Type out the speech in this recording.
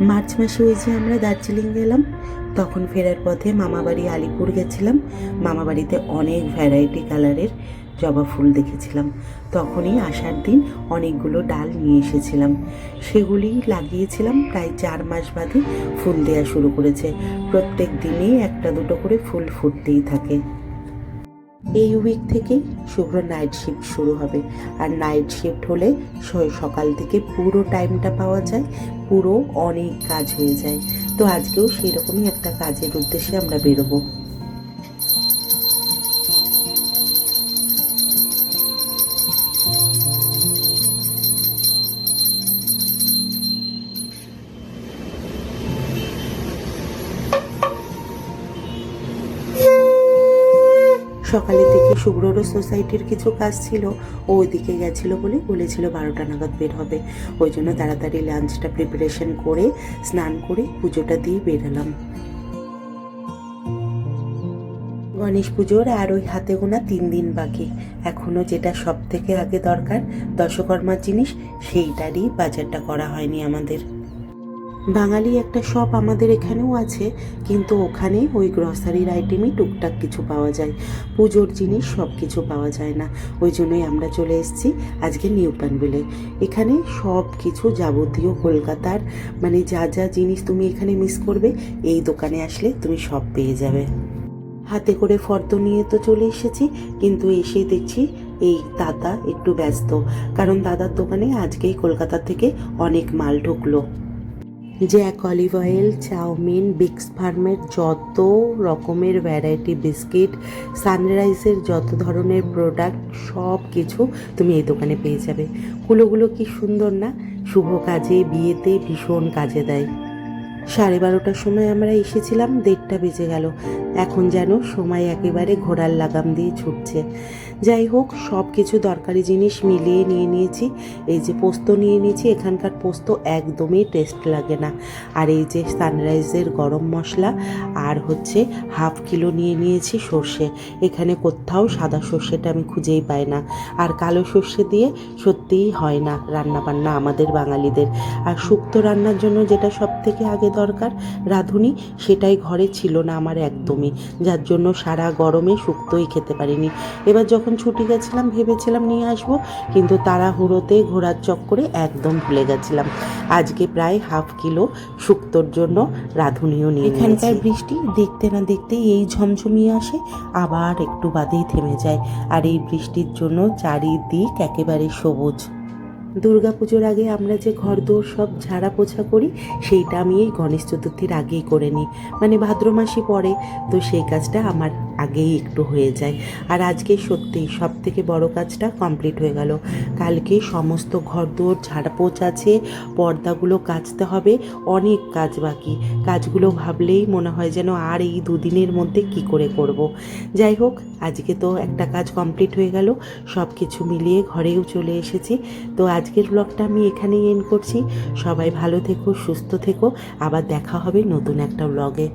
March মাসে ওই যে আমরা দার্জিলিং গেলাম, তখন ফেরার পথে মামাবাড়ি আলিপুর গেছিলাম। মামাবাড়িতে অনেক ভ্যারাইটি কালারের জবা ফুল দেখেছিলাম। তখনই আসার দিন অনেকগুলো ডাল নিয়ে এসেছিলাম। সেগুলি লাগিয়েছিলাম, প্রায় চার মাস বাদে ফুল দেওয়া শুরু করেছে। প্রত্যেক দিনেই একটা দুটো করে ফুল ফুটতেই থাকে। এই উইক থেকেই শুভ্র নাইট শিফট শুরু হবে। আর নাইট শিফট হলে সকাল থেকে পুরো টাইমটা পাওয়া যায়, পুরো অনেক কাজ হয়ে যায়। তো আজকেও সেই রকমই একটা কাজের উদ্দেশ্যে আমরা বেরোবো। সকালে থেকে শুভ্রর সোসাইটির কিছু কাজ ছিল, ও ওইদিকে গেছিল বলে বলেছিল বারোটা নাগাদ বের হবে। ওই জন্য তাড়াতাড়ি লাঞ্চটা প্রিপারেশন করে, স্নান করে পুজোটা দিয়ে বেরোলাম। গণেশ পুজোর আর ওই হাতে গোনা তিন দিন বাকি। এখনও যেটা সব থেকে আগে দরকার দশকর্মার জিনিস, সেইটারই বাজারটা করা হয়নি আমাদের। বাঙালি একটা শপ আমাদের এখানেও আছে, কিন্তু ওখানে ওই গ্রসারির আইটেমই টুকটাক কিছু পাওয়া যায়। পুজোর জিনিস সব কিছু পাওয়া যায় না। ওই জন্যই আমরা চলে এসেছি আজকে নিউ পানবেলে এখানে সব কিছু যাবতীয় কলকাতার মানে যা যা জিনিস তুমি এখানে মিস করবে, এই দোকানে আসলে তুমি সব পেয়ে যাবে। হাতে করে ফর্দ নিয়ে তো চলে এসেছি, কিন্তু এসে দেখছি এই দাদা একটু ব্যস্ত। কারণ দাদার দোকানে আজকেই কলকাতা থেকে অনেক মাল ঢুকলো। Jack olive oil chowmein Vicks ফার্মের যত রকমের ভ্যারাইটি বিস্কিট সানরাইজের যত ধরনের প্রোডাক্ট সব কিছু তুমি এই দোকানে পেয়ে যাবে। কুলোগুলো কি সুন্দর না? শুভ কাজে, বিয়েতে ভীষণ কাজে দেয়। সাড়ে বারোটার সময় আমরা এসেছিলাম, দেড়টা বেজে গেল। এখন যেন সময় একেবারে ঘোড়ার লাগাম দিয়ে ছুটছে। যাই হোক, সব কিছু দরকারি জিনিস মিলিয়ে নিয়ে নিয়েছি। এই যে পোস্ত নিয়ে নিয়েছি, এখানকার পোস্ত একদমই টেস্ট লাগে না। আর এই যে সানরাইজের গরম মশলা, আর হচ্ছে হাফ কিলো নিয়ে নিয়েছি সর্ষে। এখানে কোথাও সাদা সর্ষেটা আমি খুঁজেই পাই না। আর কালো সর্ষে দিয়ে সত্যিই হয় না রান্না বান্না আমাদের বাঙালিদের। আর শুক্তো রান্নার জন্য যেটা সব থেকে আগে দরকার রাঁধুনি, সেটাই ঘরে ছিল না আমার একদমই যার জন্য সারা গরমে শুক্তোই খেতে পারিনি। এবার যখন ছুটি গেছিলাম, ভেবেছিলাম নিয়ে আসব, কিন্তু তাড়াহুড়োতে ঘোরার চক্করে একদম ভুলে গেছিলাম। আজকে প্রায় হাফ কিলো শুক্তোর জন্য রাঁধুনিও নিয়ে এখানকার বৃষ্টি দেখতে না দেখতে এই ঝমঝমিয়ে আসে, আবার একটু বাদেই থেমে যায়। আর এই বৃষ্টির জন্য চারিদিক একেবারে সবুজ। দুর্গাপুজোর আগে আমরা যে ঘর দৌড় সব ঝাড়া পোছা করি, সেইটা আমি এই গণেশ চতুর্থীর আগেই করে নিই। মানে ভাদ্র মাসে পরে তো সেই কাজটা আমার আগেই একটু হয়ে যায়। আর আজকে সত্যিই সব থেকে বড় কাজটা কমপ্লিট হয়ে গেল। কালকে সমস্ত ঘর দৌড় ঝাড়া আছে, পর্দাগুলো কাচতে হবে, অনেক কাজ বাকি। কাজগুলো ভাবলেই মনে হয় যেন আর এই দুদিনের মধ্যে কি করে করব। যাই হোক, আজকে তো একটা কাজ কমপ্লিট হয়ে গেল সব কিছু মিলিয়ে ঘরেও চলে এসেছি। তো আজকের ব্লগটা আমি এখানেই এন্ড করছি। সবাই ভালো থেকো, সুস্থ থেকো। আবার দেখা হবে নতুন একটা ব্লগে